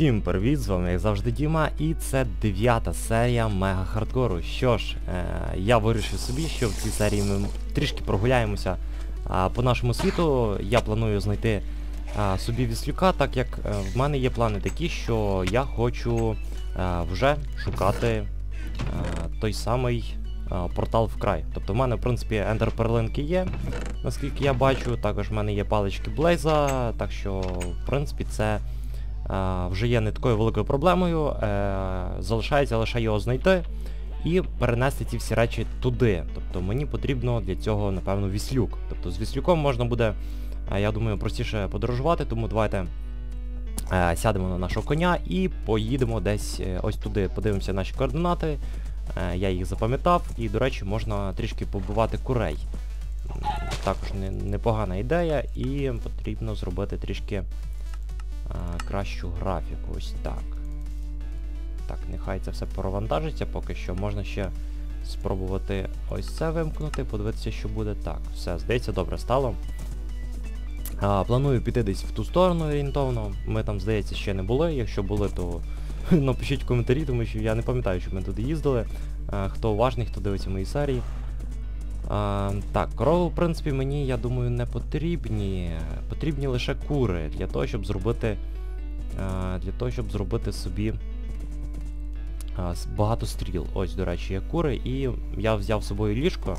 Всім привіт, з вами як завжди Діма, і це дев'ята серія Мега Хардкору. Що ж, е, я вирішив собі, що в цій серії ми трішки прогуляємося а, по нашому світу. Я планую знайти а, собі віслюка, так як е, в мене є плани такі, що я хочу е, вже шукати е, той самий е, портал край. Тобто в мене, в принципі, ендер перлинки є, наскільки я бачу. Також в мене є палички Блейза, так що, в принципі, це. Е, вже є не такою великою проблемою. Е, залишається лише його знайти і перенести ці всі речі туди. Тобто мені потрібно для цього, напевно, віслюк. Тобто з віслюком можна буде, е, я думаю, простіше подорожувати, тому давайте сядемо на нашого коня і поїдемо десь ось туди, подивимося наші координати. Я їх запам'ятав і, до речі, можна трішки побивати курей. Також непогана ідея і потрібно зробити трішки кращу графіку. Ось так. Так, нехай це все провантажиться поки що. Можна ще спробувати ось це вимкнути, подивитися, що буде. Так, все, здається, добре стало. А, планую піти десь в ту сторону орієнтовно. Ми там, здається, ще не були. Якщо були, то напишіть коментарі, тому що я не пам'ятаю, що ми туди їздили. А, хто уважний, хто дивиться мої серії. Так, корови, в принципі, мені, я думаю, не потрібні. Потрібні лише кури для того, щоб зробити. А, для того, щоб зробити собі а, багато стріл. Ось, до речі, є кури, і я взяв з собою ліжко.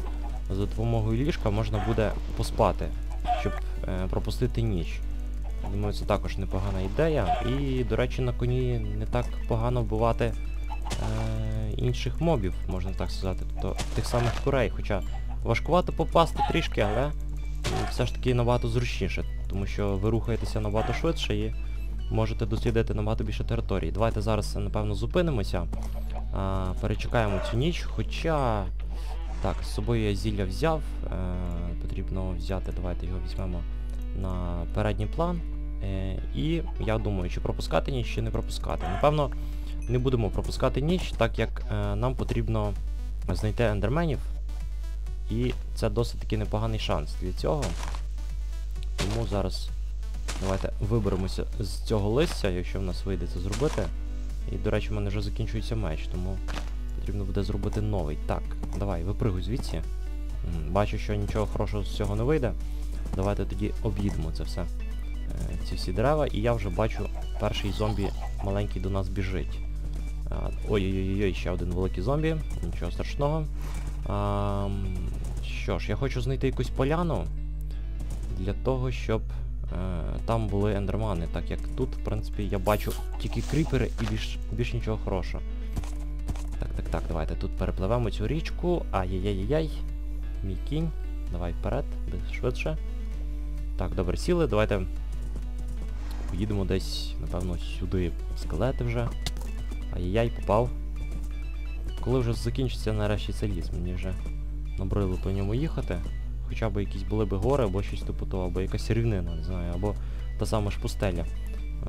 За допомогою ліжка можна буде поспати, щоб е, пропустити ніч. Думаю, це також непогана ідея. І, до речі, на коні не так погано вбивати е, інших мобів, можна так сказати. Тобто тих самих курей. Хоча важкувато попасти трішки, але все ж таки набагато зручніше, тому що ви рухаєтеся набагато швидше і можете дослідити набагато більше території. Давайте зараз, напевно, зупинимося, а, перечекаємо цю ніч, хоча... Так, з собою я зілля взяв, е, потрібно взяти, давайте його візьмемо на передній план. Е, і я думаю, чи пропускати ніч, чи не пропускати. Напевно, не будемо пропускати ніч, так як е, нам потрібно знайти ендерменів. І це досить таки непоганий шанс для цього. Тому зараз давайте виберемося з цього листя, якщо в нас вийде це зробити. І, до речі, в мене вже закінчується меч, тому потрібно буде зробити новий. Так, давай, випригуй звідси. Бачу, що нічого хорошого з цього не вийде. Давайте тоді об'їдемо це все. Е, ці всі дерева, і я вже бачу, перший зомбі маленький до нас біжить. Ой-ой-ой, ще один великий зомбі, нічого страшного. Що ж, я хочу знайти якусь поляну для того, щоб е, там були ендермани, так як тут, в принципі, я бачу тільки кріпери і більш, більш нічого хорошого. Так, так, так, давайте тут перепливемо цю річку. Ай-яй-яй-яй. Мій кінь. Давай вперед, швидше. Так, добре, сіли, давайте поїдемо десь, напевно, сюди. Скелети вже. Ай-яй-яй, попав. Коли вже закінчиться нарешті цей ліс, мені вже набрило по ньому їхати. Хоча б якісь були б гори, або щось типу того, або якась рівнина, не знаю, або та сама ж пустеля. Е,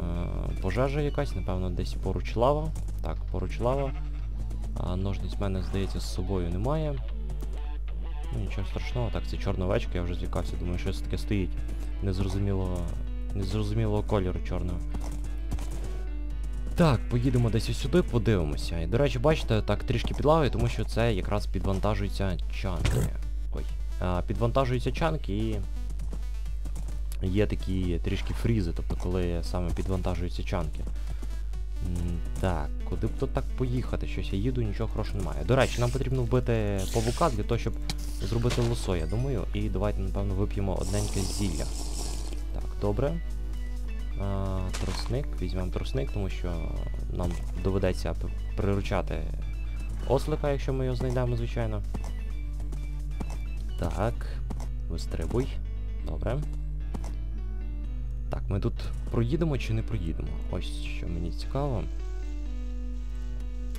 пожежа якась, напевно, десь поруч лава. Так, поруч лава. А ножниць в мене, здається, з собою немає. Ну нічого страшного, так, це чорна овечка, я вже злякався, думаю, щось таке стоїть. Незрозумілого. Незрозумілого кольору чорного. Так, поїдемо десь ось сюди, подивимося. І, до речі, бачите, так трішки підлагою, тому що це якраз підвантажуються чанки. Ой. А, підвантажуються чанки і є такі трішки фрізи, тобто коли саме підвантажуються чанки. Так, куди б то так поїхати? Щось я їду, нічого хорошого немає. До речі, нам потрібно вбити павука для того, щоб зробити лосо, я думаю. І давайте, напевно, вип'ємо одненьке зілля. Так, добре. А, тросник, візьмемо тросник, тому що нам доведеться приручати ослика, якщо ми його знайдемо, звичайно. Так, вистрибуй. Добре. Так, ми тут проїдемо чи не проїдемо? Ось що мені цікаво.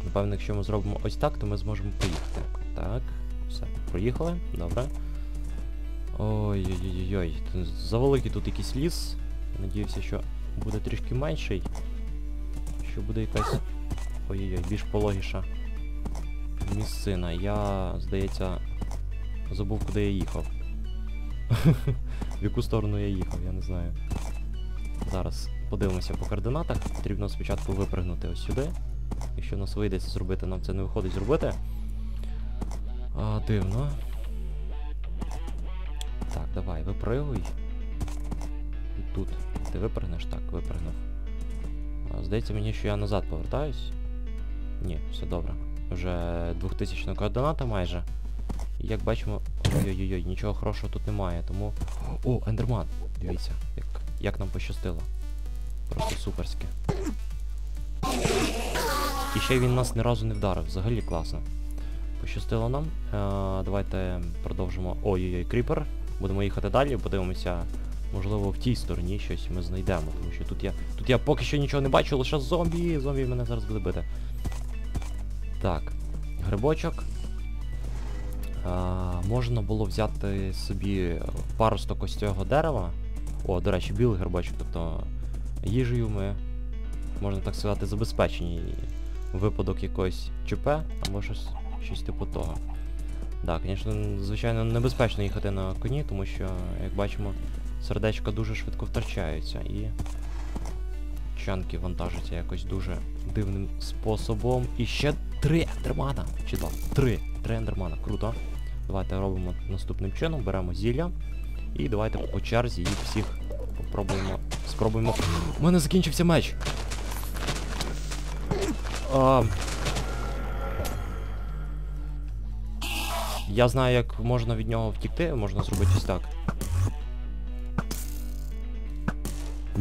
Напевно, якщо ми зробимо ось так, то ми зможемо поїхати. Так, все, проїхали, добре. Ой-ой-ой-ой, т- завеликий тут якийсь ліс. Надіюся, що буде трішки менший. Що буде якась. Ой-ой-ой, більш пологіша місцина. Я, здається, забув, куди я їхав. В яку сторону я їхав, я не знаю. Зараз подивимося по координатах. Потрібно спочатку випригнути ось сюди. Якщо нас вийде це зробити, нам це не виходить зробити. А, дивно. Так, давай, випригуй. Тут. Ти випригнеш? Так, випригнув. Здається мені, що я назад повертаюсь. Ні, все добре. Вже 2000 координата майже. І як бачимо... Ой-ой-ой, нічого хорошого тут немає, тому... О, ендерман! Дивіться, як, як нам пощастило. Просто суперськи. І ще він нас ні разу не вдарив, взагалі класно. Пощастило нам. Е, давайте продовжимо. Ой-ой-ой, кріпер. Будемо їхати далі, подивимося. Можливо, в тій стороні щось ми знайдемо, тому що тут я. Тут я поки що нічого не бачу, лише зомбі. Зомбі мене зараз буде бити. Так, грибочок. А, можна було взяти собі паросток ось цього дерева. О, до речі, білий грибочок, тобто їжею ми, можна так сказати, забезпечені випадок якоїсь ЧП або щось, щось типу того. Так, звісно, звичайно, небезпечно їхати на коні, тому що, як бачимо, сердечка дуже швидко втрачаються і чанки вантажаться якось дуже дивним способом. І ще три ендермана. Чи два? Три. Три ендермана. Круто. Давайте робимо наступним чином, беремо зілля. І давайте по черзі їх всіх попробуємо. Спробуємо. У мене закінчився меч. А... Я знаю, як можна від нього втікти, можна зробити ось так.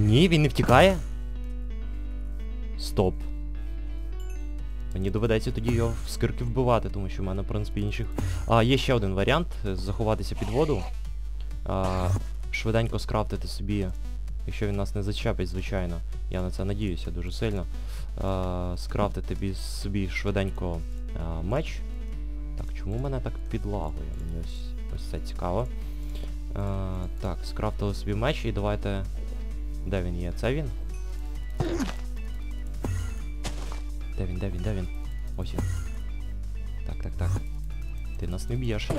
Ні, він не втікає. Стоп. Мені доведеться тоді його в скирки вбивати, тому що в мене, в принципі, інших. А, є ще один варіант заховатися під воду. А, швиденько скрафтити собі, якщо він нас не зачепить, звичайно. Я на це надіюся дуже сильно. А, скрафтити бі- собі швиденько а, меч. Так, чому мене так підлагує? Мені ось ось це цікаво. А, так, скрафтили собі меч і давайте. Де він є? Це він? Де він, де він, де він? Ось він. Так, так, так. Ти нас не б'єш.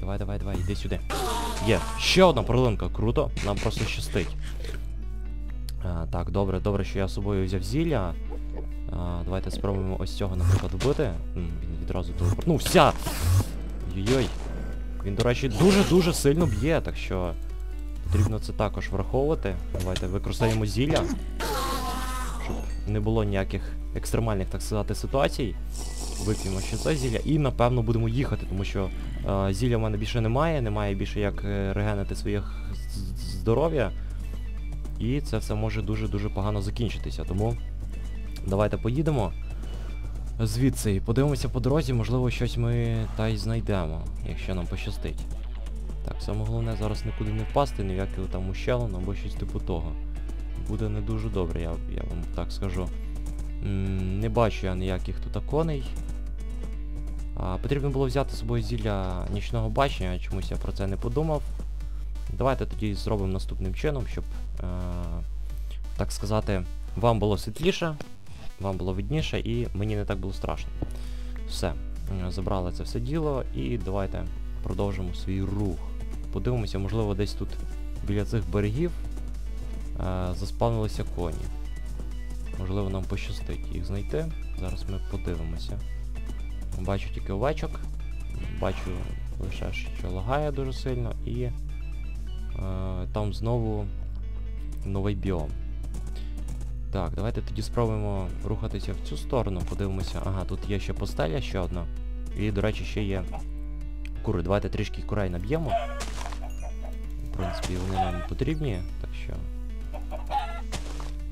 Давай, давай, давай, іди сюди. Є, ще одна перлинка, круто, нам просто щастить. А, так, добре, добре, що я з собою взяв зілля. А, давайте спробуємо ось цього, наприклад, вбити. Він відразу телепортнувся! Йой-йой. Він, до речі, дуже-дуже сильно б'є, так що потрібно це також враховувати. Давайте використаємо зілля. Щоб не було ніяких екстремальних, так сказати, ситуацій. Вип'ємо ще це зілля і напевно будемо їхати, тому що е, зілля в мене більше немає, немає більше як е, регенити своїх здоров'я. І це все може дуже-дуже погано закінчитися. Тому давайте поїдемо звідси і подивимося по дорозі, можливо, щось ми та й знайдемо, якщо нам пощастить. Саме головне зараз нікуди не впасти, ні в яку там ущелину або щось типу того. Буде не дуже добре, я, я вам так скажу. М, Не бачу я ніяких тут коней. А, потрібно було взяти з собою зілля нічного бачення, чомусь я про це не подумав. Давайте тоді зробимо наступним чином, щоб, е, так сказати, вам було світліше, вам було видніше і мені не так було страшно. Все, е, забрали це все діло і давайте продовжимо свій рух. Подивимося, можливо, десь тут біля цих берегів е, заспавнилися коні. Можливо, нам пощастить їх знайти. Зараз ми подивимося. Бачу тільки овечок. Бачу лише, що лагає дуже сильно і е, там знову новий біом. Так, давайте тоді спробуємо рухатися в цю сторону, подивимося. Ага, тут є ще постеля ще одна. І, до речі, ще є кури. Давайте трішки курей наб'ємо. Принципі, вони нам потрібні, так що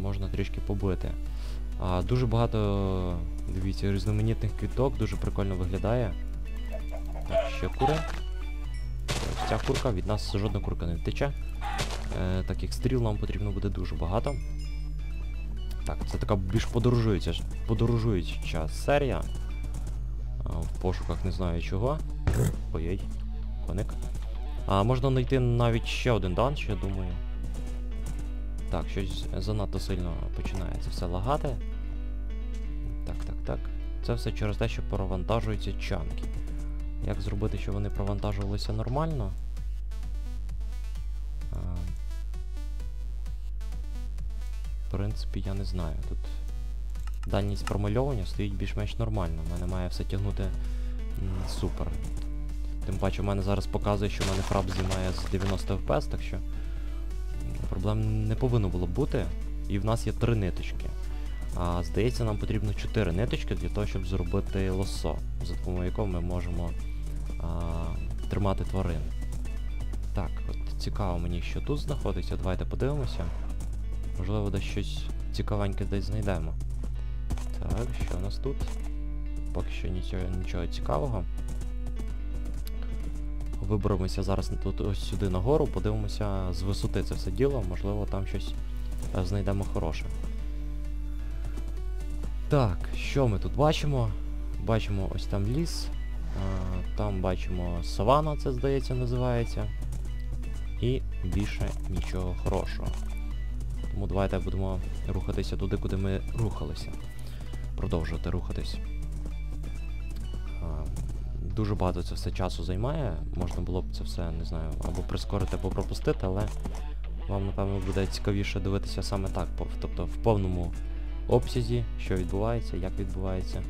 можна трішки побити. А, дуже багато, дивіться, різноманітних квіток, дуже прикольно виглядає. Так, ще кури. Ця курка, від нас жодна курка не втече. Е, так як стріл нам потрібно буде дуже багато. Так, це така більш подорожуюча, подорожуюча серія. В пошуках не знаю чого. Ой-ой, коник. А можна знайти навіть ще один данж, я думаю. Так, щось занадто сильно починає це все лагати. Так, так, так. Це все через те, що провантажуються чанки. Як зробити, щоб вони провантажувалися нормально? А, принципі, я не знаю. Тут дальність промальовування стоїть більш-менш нормально. У мене має все тягнути супер. Тим паче, в мене зараз показує, що в мене фрап знімає з 90 FPS, так що проблем не повинно було бути. І в нас є три ниточки. А здається, нам потрібно 4 ниточки для того, щоб зробити лосо, за допомогою якого ми можемо а, тримати тварин. Так, от цікаво мені, що тут знаходиться. Давайте подивимося. Можливо, десь щось цікавеньке десь знайдемо. Так, що у нас тут? Поки що нічого, нічого цікавого. Виберемося зараз тут ось сюди нагору, подивимося з висоти це все діло, можливо там щось е, знайдемо хороше. Так, що ми тут бачимо? Бачимо ось там ліс, там бачимо савана, це здається називається. І більше нічого хорошого. Тому давайте будемо рухатися туди, куди ми рухалися. Продовжувати рухатись. Дуже багато це все часу займає. Можна було б це все, не знаю, або прискорити, або пропустити, але вам, напевно, буде цікавіше дивитися саме так, тобто в повному обсязі, що відбувається, як відбувається.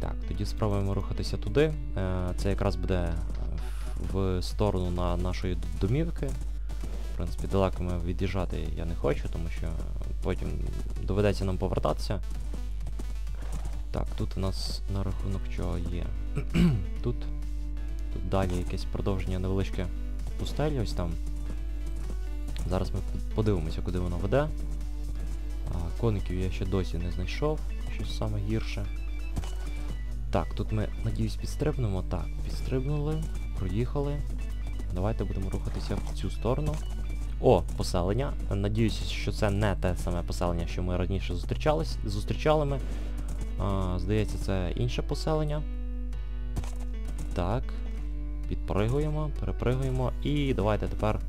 Так, тоді спробуємо рухатися туди. Е, Це якраз буде в сторону на нашої домівки. В принципі, далеко ми від'їжджати я не хочу, тому що потім доведеться нам повертатися. Так, тут у нас на рахунок чого є. тут, тут далі якесь продовження невеличке пустелі, ось там. Зараз ми подивимося, куди воно веде. А, коників я ще досі не знайшов, щось саме гірше. Так, тут ми, надіюсь, підстрибнемо. Так, підстрибнули, проїхали. Давайте будемо рухатися в цю сторону. О, поселення. Надіюся, що це не те саме поселення, що ми раніше зустрічались, зустрічали ми. А, здається, це інше поселення. Так. Підпригуємо, перепригуємо. І давайте тепер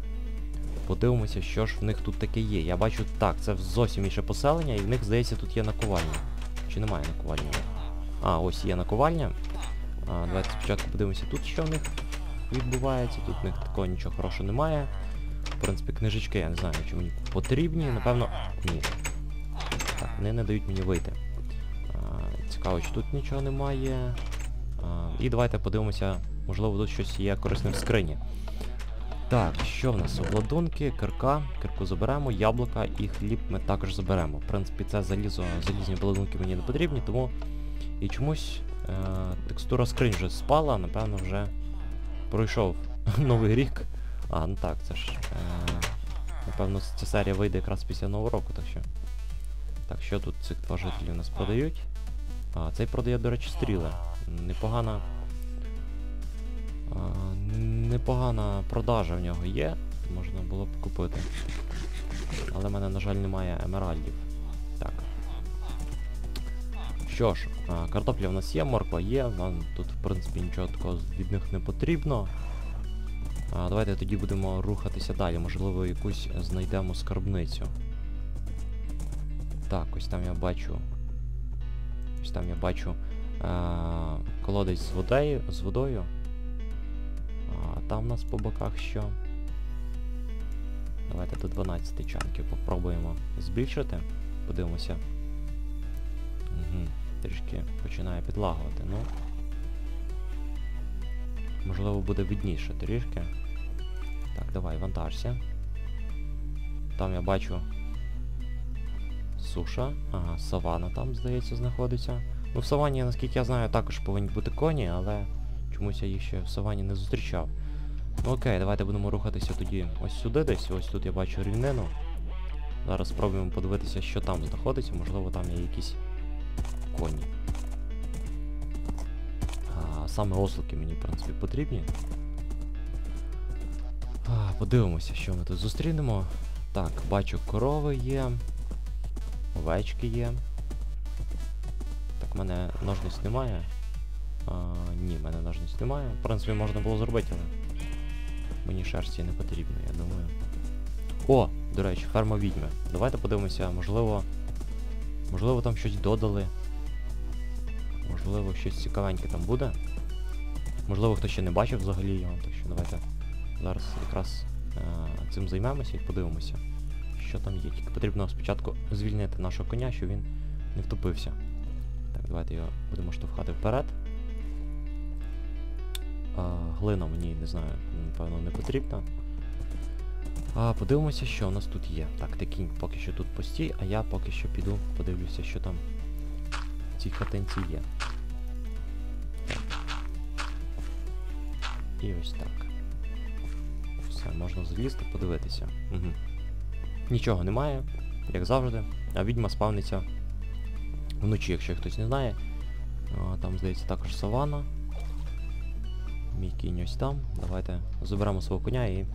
подивимося, що ж в них тут таке є. Я бачу, так, це зовсім інше поселення, і в них, здається, тут є наковальня. Чи немає наковальні? А, ось є наковальня. А, давайте спочатку подивимося тут, що в них відбувається. Тут в них такого нічого хорошого немає. В принципі, книжечки, я не знаю, чи мені потрібні, напевно. Ні. Так, вони не дають мені вийти. Цікаво, чи тут нічого немає. А, і давайте подивимося, можливо, тут щось є корисне в скрині. Так, що в нас? Обладунки, кирка, кирку заберемо, яблука і хліб ми також заберемо. В принципі, це залізо, залізні обладунки мені не потрібні, тому і чомусь е, текстура скринь вже спала, напевно, вже пройшов новий рік. А, ну так, це ж. Е, напевно, ця серія вийде якраз після нового року, так що. Так, що тут цих два жителі у нас продають? А, цей продає, до речі, стріли. Непогана. А, непогана продажа в нього є. Можна було б купити. Але в мене, на жаль, немає емеральдів. Так. Що ж, а, картопля в нас є, морква є, нам тут, в принципі, нічого такого від них не потрібно. А, давайте тоді будемо рухатися далі. Можливо, якусь знайдемо скарбницю. Так, ось там я бачу. Ось там я бачу а, колодець з водою, з водою. А там у нас по боках що? Давайте до 12 чанків попробуємо збільшити. Подивимося. Угу. Трішки починає підлагувати, ну. Можливо буде видніше трішки. Так, давай, вантажся. Там я бачу суша. Ага, савана там, здається, знаходиться. Ну, в савані, наскільки я знаю, також повинні бути коні, але чомусь я їх ще в савані не зустрічав. Ну окей, давайте будемо рухатися тоді ось сюди десь. Ось тут я бачу рівнину. Зараз спробуємо подивитися, що там знаходиться. Можливо, там є якісь коні. А, саме ослики мені, в принципі, потрібні. А, подивимося, що ми тут зустрінемо. Так, бачу, корови є. Овечки є. Так, в мене ножниць немає. А, ні, в мене ножниць немає. В принципі, можна було зробити, але мені шерсті не потрібно, я думаю. О, до речі, ферма відьми. Давайте подивимося, можливо. Можливо там щось додали. Можливо, щось цікавеньке там буде. Можливо, хто ще не бачив взагалі його, так що давайте зараз якраз е, цим займемося і подивимося, що там є. Потрібно спочатку звільнити нашого коня, щоб він не втопився. Так, давайте його будемо штовхати вперед. А, глина мені, не знаю, напевно, не потрібна. А, подивимося, що у нас тут є. Так, ти кінь поки що тут постій, а я поки що піду, подивлюся, що там в цій хатинці є. І ось так. Все, можна залізти, подивитися. Угу. Нічого немає, як завжди. А відьма спавниться вночі, якщо хтось не знає. А, там, здається, також савана. Мій кінь ось там. Давайте заберемо свого коня і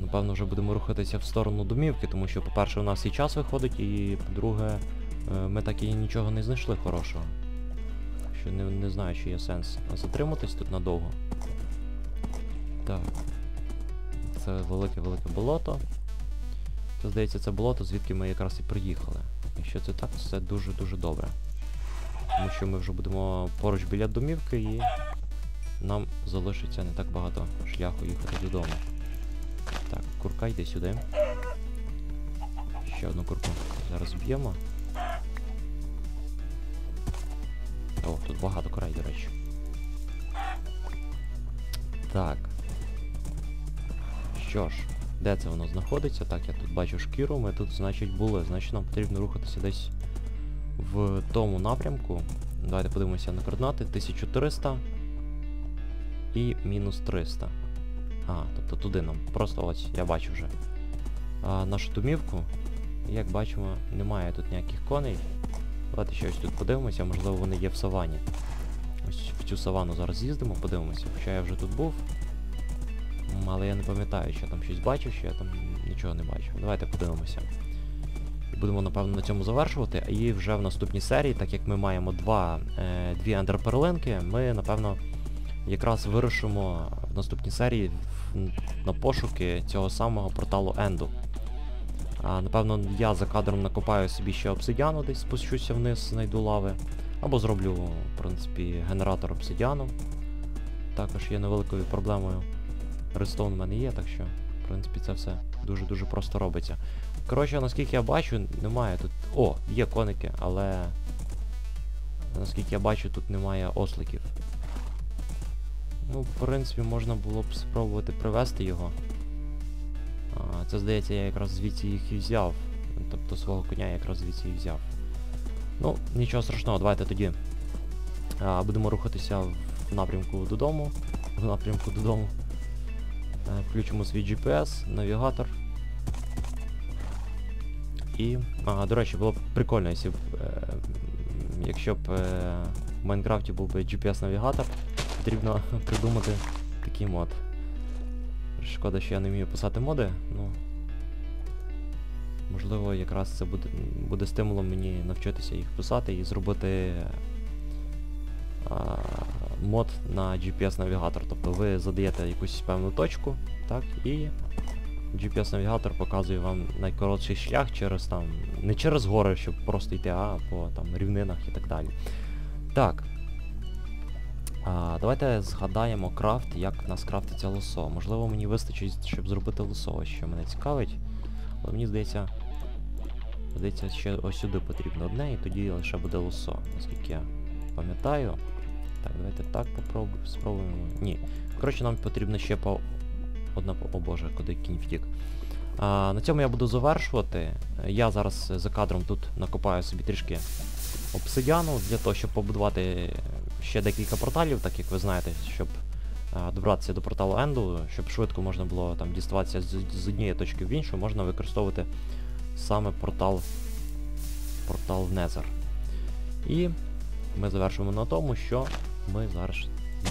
напевно вже будемо рухатися в сторону домівки, тому що, по-перше, у нас і час виходить, і по-друге, е, ми так і нічого не знайшли хорошого. Що не, не знаю, чи є сенс затриматись тут надовго. Так. Це велике-велике болото. Це, здається, це болото, звідки ми якраз і приїхали. Якщо це так, то це дуже-дуже добре. Тому що ми вже будемо поруч біля домівки і нам залишиться не так багато шляху їхати додому. Так, курка йде сюди. Ще одну курку зараз б'ємо. О, тут багато курей, до речі. Так. Що ж, де це воно знаходиться? Так, я тут бачу шкіру, ми тут, значить, були. Значить, нам потрібно рухатися десь в тому напрямку. Давайте подивимося на координати. 1300 і мінус 300. А, тобто туди нам. Просто ось, я бачу вже. А, нашу домівку. Як бачимо, немає тут ніяких коней. Давайте ще ось тут подивимося, можливо вони є в савані. Ось в цю савану зараз з'їздимо, подивимося. Хоча я вже тут був. Але я не пам'ятаю, що я там щось бачу, що я там нічого не бачу. Давайте подивимося. Будемо, напевно, на цьому завершувати. І вже в наступній серії, так як ми маємо два, е, дві ендерперлинки, ми, напевно, якраз вирушимо в наступній серії на пошуки цього самого порталу Енду. А, напевно, я за кадром накопаю собі ще обсидіану, десь спущуся вниз, знайду лави. Або зроблю, в принципі, генератор обсидіану. Також є невеликою проблемою. Редстоун в мене є, так що, в принципі, це все дуже-дуже просто робиться. Коротше, наскільки я бачу, немає тут. О, є коники, але наскільки я бачу, тут немає осликів. Ну, в принципі, можна було б спробувати привезти його. А, це, здається, я якраз звідси їх і взяв. Тобто свого коня я якраз звідси і взяв. Ну, нічого страшного, давайте тоді а, будемо рухатися в напрямку додому. В напрямку додому. Е, Включимо свій GPS, навігатор. І, а, до речі, було б прикольно, якщо б, е, якщо б е, в Майнкрафті був би GPS-навігатор, потрібно придумати такий мод. Шкода, що я не вмію писати моди, ну. Можливо, якраз це буде, буде стимулом мені навчитися їх писати і зробити а, мод на GPS-навігатор. Тобто ви задаєте якусь певну точку, так, і GPS-навігатор показує вам найкоротший шлях через там. Не через гори, щоб просто йти, а по там рівнинах і так далі. Так. А, давайте згадаємо крафт, як в нас крафтиться лосо. Можливо, мені вистачить, щоб зробити лосо, що мене цікавить. Але мені здається. Здається, ще ось сюди потрібно одне, і тоді лише буде лосо, наскільки я пам'ятаю. Так, давайте так попробуємо, спробуємо. Ні. Коротше, нам потрібно ще по... Одна. О боже, куди кінь втік. А, на цьому я буду завершувати. Я зараз за кадром тут накопаю собі трішки обсидіану для того, щоб побудувати ще декілька порталів, так як ви знаєте, щоб добратися до порталу Енду, щоб швидко можна було там діставатися з, з однієї точки в іншу, можна використовувати саме портал портал Незер. І ми завершуємо на тому, що ми зараз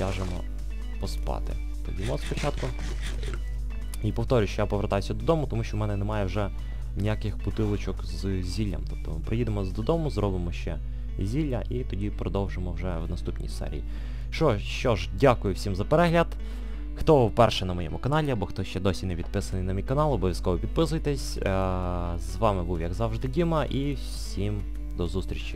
ляжемо поспати. Подімо спочатку. І повторюю, що я повертаюся додому, тому що в мене немає вже ніяких бутилочок з зіллям. Тобто приїдемо додому, зробимо ще зілля і тоді продовжимо вже в наступній серії. Що, що ж, дякую всім за перегляд. Хто вперше на моєму каналі, або хто ще досі не підписаний на мій канал, обов'язково підписуйтесь. Е, З вами був, як завжди, Діма, і всім до зустрічі.